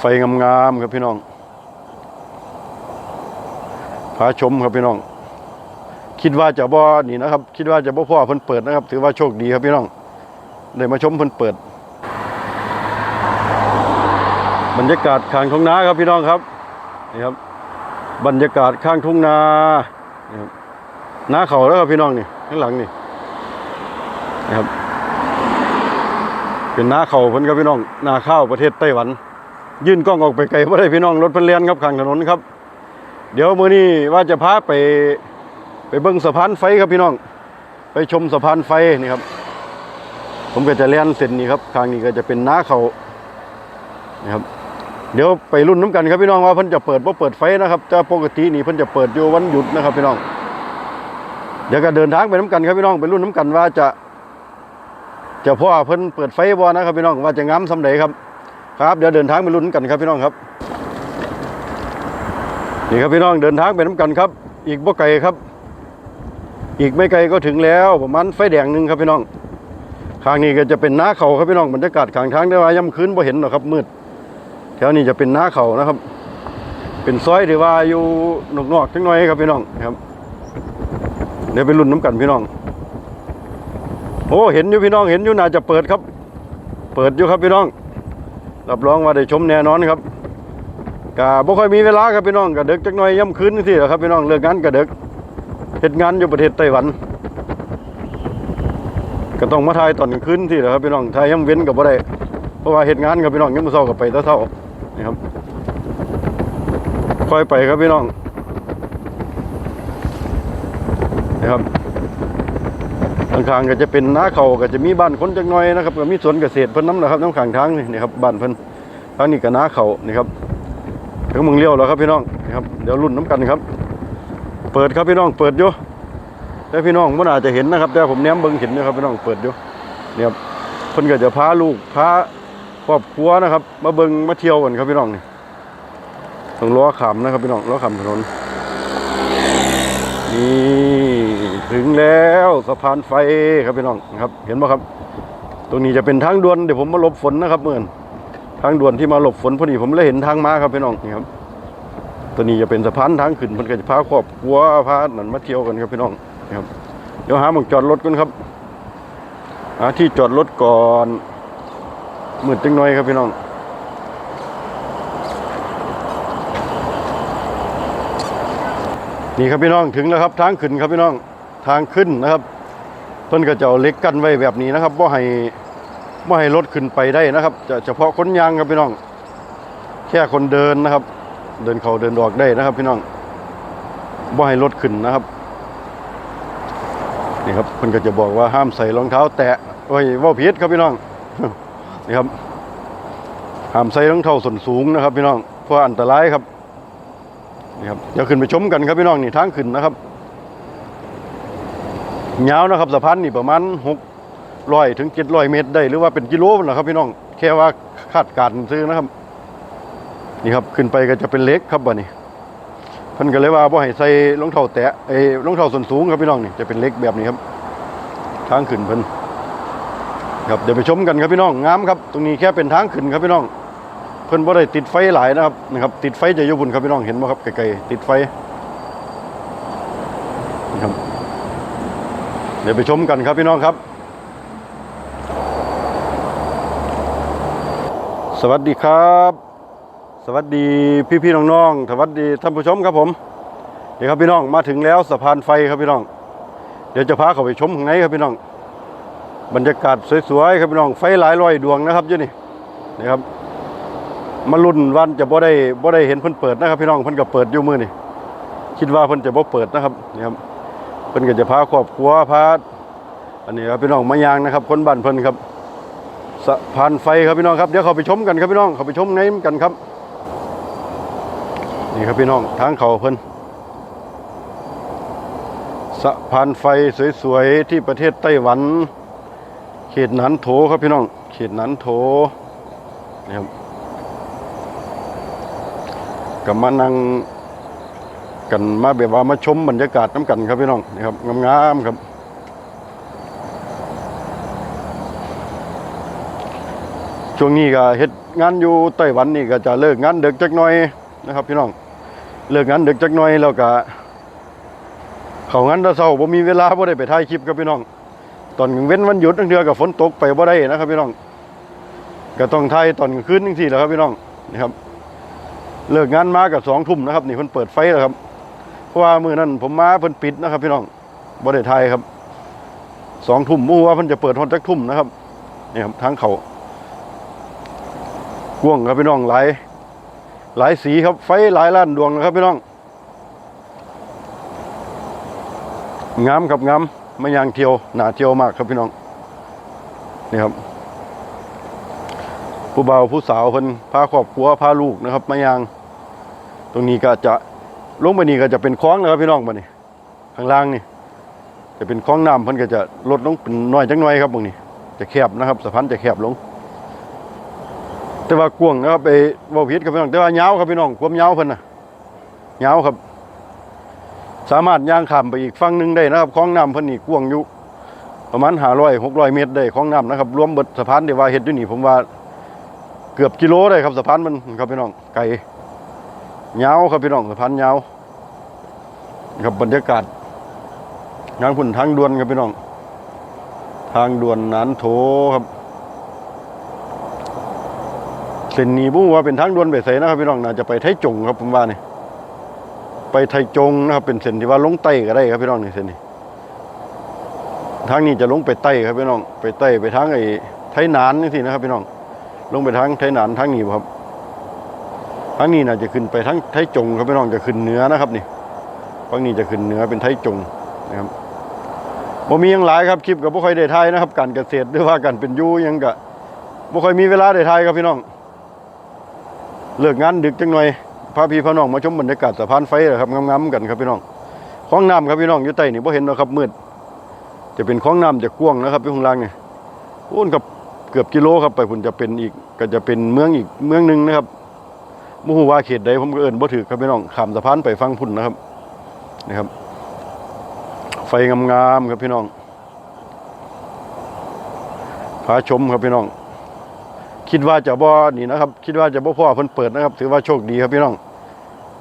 ไฟงามๆครับพี่น้องพาชมครับพี่น้อง คิดว่าจะบ่นี่นะครับ คิดว่าจะบ่พ่อเพิ่นเปิดนะครับ ถือว่าโชคดีครับพี่น้องได้มาชมเพิ่นเปิด บรรยากาศข้างทุ่งนาครับพี่น้องครับนี่ครับ บรรยากาศข้างทุ่งนานี่ครับนาเขาแล้วครับพี่น้องนี่ข้างหลังนี่นะครับเป็นนาเขาเพิ่นครับพี่น้องนาข้าวประเทศไต้หวัน ยื่นกล้องออกไปไกลบ่ได้พี่น้องรถเพิ่นเลียนครับข้างถนนครับ เดี๋ยวมื้อนี้ว่าจะพาไปไปเบิ่งสะพานไฟครับพี่น้อง ไปชมสะพานไฟนี่ครับ ผมก็จะเลียนเส้นนี้ครับข้างนี้ก็จะเป็นน้าเขานะครับ เดี๋ยวไปรุ่นน้ำกันครับพี่น้องว่าเพิ่นจะเปิดบ่เปิดไฟนะครับแต่ปกตินี่เพิ่นจะเปิดอยู่วันหยุดนะครับพี่น้อง เดี๋ยวก็เดินทางไปน้ำกันครับพี่น้องไปรุ่นน้ำกันว่าจะจะพ่อเพิ่นเปิดไฟบ่นะครับพี่น้องว่าจะงามสำใดครับ ครับเดี๋ยวเดินทางไปรุ่นกันครับพี่น้องครับนี่ครับพี่น้องเดินทางไปน้ำกันครับ อีกบ่ไกลครับ อีกไม่ไกลก็ถึงแล้วประมาณไฟแดงหนึ่งครับพี่น้องข้างนี้ก็จะเป็นน้าเขาครับพี่น้องบรรยากาศข้างทางได้ว่าย่ำคืนบ่เห็นหรอกครับ มืดแถวนี้จะเป็นน้าเขานะครับ เป็นซอยที่ว่าอยู่นอกๆจังหน่อยครับพี่น้องครับ เดี๋ยวไปรุ่นน้ำกันพี่น้อง โอ้เห็นอยู่พี่น้องเห็นอยู่น่าจะเปิดครับ เปิดอยู่ครับพี่น้อง รับรองว่าได้ชมแน่นอนครับก็บ่ค่อยมีเวลาครับพี่น้องกะดึกจักหน่อยย่ำคืนสิแหละครับพี่น้องเลิกงานกะดึกเห็ดงานอยู่ประเทศไต้หวัน ก็ต้องมาถ่ายตอนคืนสิแหละครับพี่น้องถ่ายย่ำเว้นกับ่ได้เพราะว่าเห็ดงานครับพี่น้องยามมื้อเช้าก็ไปแต่เช้านี่ครับค่อยไปครับพี่น้องนะครับ ข้างๆก็จะเป็นนาเขาก็จะมีบ้านคนจักหน่อยนะครับก็มีสวนเกษตรเพิ่นน้ำนะครับน้ำข้างทางนี่นี่ครับบ้านเพิ่นทางนี้ก็นาเขานี่ครับถึงมึงเลี้ยวแล้วครับพี่น้องนี่ครับเดี๋ยวรุ่นน้ำกันครับ เปิดครับพี่น้องเปิดอยู่แต่พี่น้องมันอาจจะเห็นนะครับ แต่ผมแนมเบิ่งเห็นนะครับพี่น้องเปิดอยู่นี่ครับเพิ่นก็จะพาลูกพาครอบครัวนะครับ มาเบิ่งมาเที่ยวกันครับพี่น้องนี่ต้องล้อขามนะครับพี่น้องล้อขามถนน นี่ ถึงแล้วสะพานไฟครับพี่น้องครับ เห็นไหมครับ ตรงนี้จะเป็นทางด่วนเดี๋ยวผมมาหลบฝนนะครับเมื่อนทางด่วนที่มาหลบฝนพอดีผมเลยเห็นทางมาครับพี่น้องนี่ครับตัวนี้จะเป็นสะพานทางขึ้นมันก็จะพาครอบครัวพาหนันมาเที่ยวกันครับพี่น้องนะครับ เดี๋ยวหาหมองจอดรถกันครับหาที่จอดรถก่อนมืดจังหน่อยครับพี่น้องนี่ครับพี่น้องถึงแล้วครับทางขึ้นครับพี่น้อง ทางขึ้นนะครับ เพิ่นก็จะเอาเล็กกั้นไว้แบบนี้นะครับบ่ให้บ่ให้รถขึ้นไปได้นะครับ จะเฉพาะคนยางครับพี่น้อง แค่คนเดินนะครับ เดินเขาเดินออกได้นะครับ พี่น้องบ่ให้รถขึ้นนะครับนี่ครับเพิ่นก็จะบอกว่าห้ามใส่รองเท้า แตะโอ้ยว่าผิดครับพี่น้องนี่ครับห้ามใส่รองเท้าส้นสูงนะครับ พี่น้องเพราะอันตรายครับนี่ครับเดี๋ยวขึ้นไปชมกันครับพี่น้องนี่ทางขึ้นนะครับ ยาวนะครับสะพานนี่ประมาณหกร้อยถึงเจ็ดร้อยเมตรได้หรือว่าเป็นกิโลนะครับ พี่น้องแค่ว่าคาดการซื้อนะครับ นี่ครับขึ้นไปก็จะเป็นเล็กครับบ่นี่เพิ่นก็เลยว่าบ่ให้ใส่รองเท้าแตะเอ้รองเท้าส้นสูงครับพี่น้องนี่จะเป็นเล็กแบบนี้ครับ ทางขึ้นเพิ่นครับเดี๋ยวไปชมกันครับพี่น้องงามครับ ตรงนี้แค่เป็นทางขึ้นครับพี่น้อง เพิ่นบ่ได้ติดไฟหลายนะครับนะครับ ติดไฟจะยู่บนครับพี่น้องเห็นบ่ครับไกลๆติดไฟนะครับเดี๋ยวไปชมกันครับพี่น้องครับ สวัสดีครับ สวัสดีพี่ๆน้องๆสวัสดีท่านผู้ชมครับผม เดี๋ยวครับพี่น้องมาถึงแล้วสะพานไฟครับพี่น้อง เดี๋ยวจะพาเข้าไปชมข้างในครับพี่น้อง บรรยากาศสวยๆครับพี่น้องไฟหลายร้อยดวงนะครับอยู่นี่นะครับมารุ่นวันจะบ่ได้บ่ได้เห็นเพิ่นเปิดนะครับ พี่น้องเพิ่นก็เปิดอยู่มือนี่คิดว่าเพิ่นจะบ่เปิดนะครับนี่ครับ เพิ่นก็จะพาครอบครัวพาอันนี้ครับพี่น้องมายางนะครับ คนบ้านเพิ่นครับสะพานไฟครับพี่น้องครับเดี๋ยวเขาไปชมกันครับพี่น้องเขาไปชมในกันครับ นี่ครับพี่น้องทางเขาเพิ่นสะพานไฟสวยๆที่ประเทศไต้หวัน เขตหนานโถครับพี่น้อง เขตหนานโถนี่ครับกับมานั่ง กันมาแบบว่ามาชมบรรยากาศน้ำกันครับพี่น้องนี่ครับงามๆครับช่วงนี้ก็เฮ็ดงานอยู่ไต้หวันนี่ก็จะเลิกงานเดึกจักหน่อยนะครับ พี่น้องเลิกงานเดึกจักหน่อยแล้วก็เขางานแตะเช้าบ่มีเวลาบ่ได้ไปถ่ายคลิปครับพี่น้อง ตอนกลางเว้นวันหยุดทั้งเดือกับฝนตกไปบ่ได้นะครับพี่น้องก็ต้องถ่ายตอนกลางคืนจังซี่แหละครับพี่น้องนี่ครับ เลิกงานมากับสองทุ่มนะครับ นี่เพิ่นเปิดไฟแล้วครับ เพราะว่ามือนั้นผมมาเพิ่นปิดนะครับ พี่น้องบ่ได้ถ่ายครับสองทุ่มมู่ว่าเพิ่นจะเปิดฮอดจักทุ่มนะครับนี่ครับทางเขากว้างครับพี่น้องหลายหลายสีครับไฟหลายล้านดวงนะครับพี่น้องงามครับงามไม่ยางเที่ยวหนาเที่ยวมากครับพี่น้องนี่ครับ ผู้บ่าวผู้สาวเพิ่นพาครอบครัวพาลูกนะครับ มายาง ตรงนี้ก็จะ ลงไปนี่ก็จะเป็นคลองนะครับพี่น้องบัดนี้ข้างล่างนี่ จะเป็นคลองน้ำเพิ่นก็จะลดลงเป็นน้อยจังน้อยครับตรงนี้ จะแคบนะครับสะพานจะแคบลง แต่ว่ากวงนะครับไปว้าผิดครับพี่น้องแต่ว่ายาวครับพี่น้องความยาวเพิ่นน่ะยาวครับ สามารถย่างข้ามไปอีกฝั่งหนึ่งได้นะครับคลองน้ำเพิ่นนี่กวงอยู่ประมาณห้าร้อยหกร้อยเมตรได้คลองน้ำนะครับรวมเบิดสะพานที่ว่าเฮ็ดอยู่นี่ผมว่าเกือบกิโลได้ครับสะพานมันครับพี่น้องไกล ยาครับพี่น้องสะพานยาครับบรรยากาศงานพุ่นทางด่วนครับพี่น้อง ทางด่วนนานโถครับเส้นนี้บุ้ว่าเป็นทางด่วนไปไสนะครับพี่น้องน่าจะไปไทจงครับผมว่านี่ไปไทจงนะครับ เป็นเส้นที่ว่าลงใต้ก็ได้ครับพี่น้องนี่เส้นนี้ทางนี้จะลงไปใต้ครับพี่น้อง ไปใต้ไปทางไอ้ไทยนานนี่สินะครับพี่น้อง ลงไปทางไทยนานทางนี้ครับ ทางนี้น่าจะขึ้นไปทางไทยจงครับพี่น้องจะขึ้นเหนือนะครับนี่ฝั่งนี้จะขึ้นเหนือเป็นไทยจงนะครับบ่มียังหลายครับคลิปก็บ่ค่อยได้ถ่ายนะครับ การเกษตรหรือว่าการเป็นยู่หยังก็บ่ค่อยมีเวลาได้ถ่ายครับพี่น้อง เลิกงานดึกจังหน่อยพาพี่พาน้องมาชมบรรยากาศสะพานไฟนะครับงามๆกันครับพี่น้องคลองน้ำครับพี่น้องอยู่ใต้นี่บ่เห็นหรอกครับมืดจะเป็นคลองน้ำจะกว้างนะครับพี่ข้างล่างนี่โอ้นกับเกือบกิโลครับไปพุ่นจะเป็นอีกก็จะเป็นเมืองอีกเมืองหนึ่งนะครับ บ่ฮู้ว่าเขตใดผมก็เอิ้นบ่ถูกครับพี่น้องข้ามสะพานไปฟังพุ่นนะครับนะครับ ไฟงามๆครับพี่น้องพาชมครับพี่น้อง คิดว่าจะบ่นี่นะครับ คิดว่าจะบ่พ่อเพิ่นเปิดนะครับ ถือว่าโชคดีครับพี่น้อง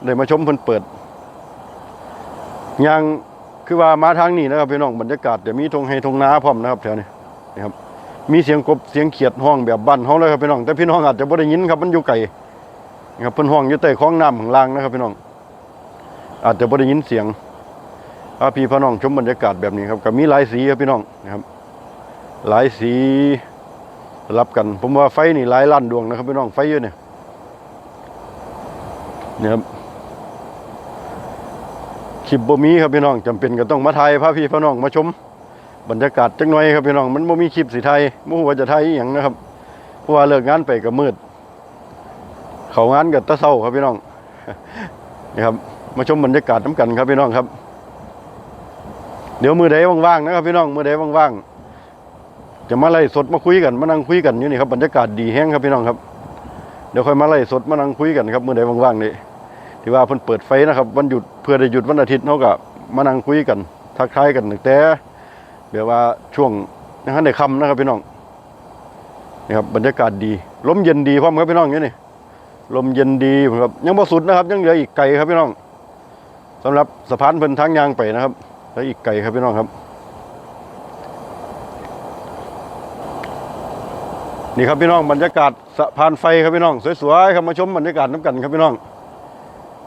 ได้มาชมเพิ่นเปิดยังคือว่ามาทางนี้นะครับพี่น้องบรรยากาศจะมีทงไฮทงนาพร้อมนะครับแถวนี้นะครับมีเสียงกบเสียงเขียดห้องแบบบ้านเฮาเลยครับพี่น้องแต่พี่น้องอาจจะบ่ได้ยินครับมันอยู่ไกล นะครับเพิ่นห้องอยู่ใต้คลองน้ำข้างล่างนะครับพี่น้อง อาจจะบ่ได้ยินเสียงพาพี่พี่น้องชมบรรยากาศแบบนี้ครับก็มีหลายสีครับพี่น้องนะครับ หลายสีรับกัน ผมว่าไฟนี่หลายล้านดวงนะครับพี่น้องไฟเยอะเนี่ยนี่ครับคลิปบ่มีครับพี่น้องจำเป็นก็ต้องมาถ่ายพาพี่พี่น้องมาชม บรรยากาศจังหน่อยครับพี่น้องมันบ่มีคลิปสีไทยบ่ฮู้ว่าจะไทยอหย่างนะครับเพราะว่าเลิกงานไปก็มืด เขางานก็ตะเช้าครับพี่น้องนี่ครับ มาชมบรรยากาศน้ำกันครับพี่น้องครับ เดี๋ยวมือใดว่างๆนะครับพี่น้องมือใดว่างๆจะมาไล่สดมาคุยกันมานั่งคุยกันอยู่นี่ครับบรรยากาศดีแห้งครับพี่น้องครับเดี๋ยวค่อยมาไล่สดมานั่งคุยกันครับมือใดว่างๆนี่ที่ว่าเพิ่นเปิดไฟนะครับวันหยุดเพื่อได้หยุดวันอาทิตย์เขาก็มานั่งคุยกันทักทายกันตั้งแต่แบบว่าช่วงนะครับในค่ำนะครับพี่น้องนี่ครับบรรยากาศดีลมเย็นดีพร้อมครับพี่น้องอยู่นี่ ลมเย็นดีครับยังบ่สุดนะครับ ยังเหลืออีกไกลครับพี่น้องสำหรับสะพานเพิ่นทางยางไปนะครับแล้วอีกไก่ครับพี่น้องครับ นี่ครับพี่น้องบรรยากาศสะพานไฟครับพี่น้องสวยๆครับมาชมบรรยากาศน้ำกันครับพี่น้อง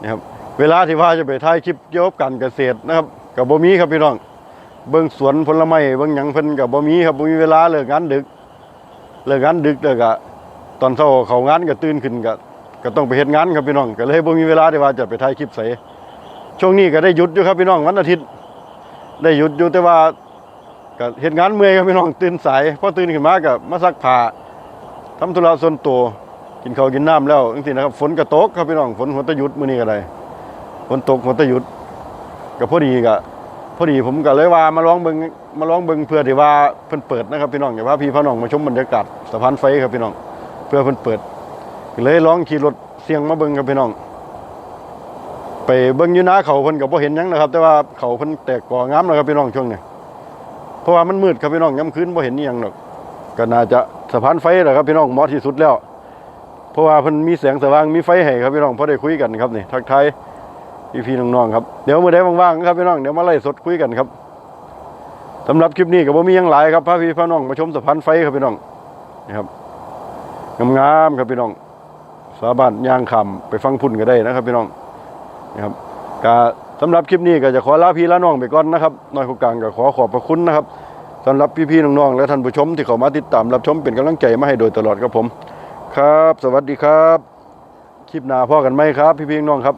นี่ครับเวลาที่ว่าจะไปถ่ายคลิปเกี่ยวกับการเกษตรนะครับกับบ่มีครับพี่น้อง เบิ่งสวนผลไม้เบิ่งหยังเพิ่นกับบ่มีครับบ่มีเวลาเลิกงานดึกเลิกงานดึกแล้วก็ตอนเช้าเขางานก็ตื่นขึ้นก็ ก็ต้องไปเฮ็ดงานครับพี่น้องก็เลยบ่มีเวลาที่ว่าจะไปถ่ายคลิปใส่ช่วงนี้ก็ได้หยุดอยู่ครับพี่น้องวันอาทิตย์ ได้หยุดอยู่แต่ว่าก็เฮ็ดงานเมื่อยครับพี่น้องตื่นสายพอตื่นขึ้นมาก็มาซักผ้าทำธุระส่วนตัวกินข้าวกินน้ำแล้วจังซี่นะครับฝนก็ตกครับพี่น้องฝนหัวตะหยุดมื้อนี้ก็ได้ฝนตกหัวตะหยุดก็พอดีก็พอดีผมก็เลยว่ามาลองเบิงมาลองเบิงเพื่อที่ว่าเพิ่นเปิดนะครับพี่น้องอย่าว่าพี่พี่น้องมาชมบรรยากาศสะพานไฟครับพี่น้อง เพื่อเพิ่นเปิด เลยลองขี่รถเสียงมาเบิ่งครับพี่น้อง ไปเบิ่งอยู่นาเขาเพิ่นก็บ่เห็นยังนะครับ แต่ว่าเขาเพิ่นแตกก่องามนะครับพี่น้องช่วงนี้เพราะว่ามันมืดครับพี่น้องย่ำคืนบ่เห็นอีหยังดอกก็น่าจะสะพานไฟแหละครับพี่น้องเหมาะที่สุดแล้ว เพราะว่าเพิ่นมีแสงสว่างมีไฟให้ครับพี่น้องพอได้คุยกันครับนี่ทักทายพี่ๆน้องๆครับเดี๋ยวเมื้อใดว่างๆครับพี่น้องเดี๋ยวมาไล่สดคุยกันครับสำหรับคลิปนี้ก็บ่มียังหลายครับพาพี่พาน้องมาชมสะพานไฟครับพี่น้องนี่ครับงามๆครับพี่น้อง สาบานย่างคำไปฟังพุ่นก็ได้นะครับพี่น้องนะครับก็สำหรับคลิปนี้ก็จะขอลาพี่ลาน้องไปก่อนนะครับน้อยผู้กลางก็ขอขอบพระคุณนะครับสำหรับพี่ๆน้องๆและท่านผู้ชมที่เข้ามาติดตามรับชมเป็นกำลังใจมาให้โดยตลอดครับผม ครับ สวัสดีครับ คลิปหน้าพ่อกันไหมครับ พี่ๆน้องครับ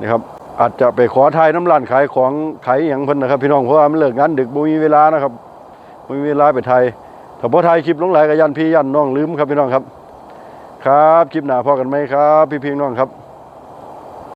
นี่ครับ อาจจะไปขอทายน้ำร้านขายของขายอย่างเพิ่นนะครับ พี่น้องเพราะว่ามันเลิกงานดึกบ่มีเวลานะครับบ่มีเวลาไปไทยถ้าบ่ถ่ายคลิปลงหลายก็ยันพี่ยันน้องลืมครับพี่น้องครับ ครับคลิปหน้าพอกันไหมครับ พี่พี่น้องครับ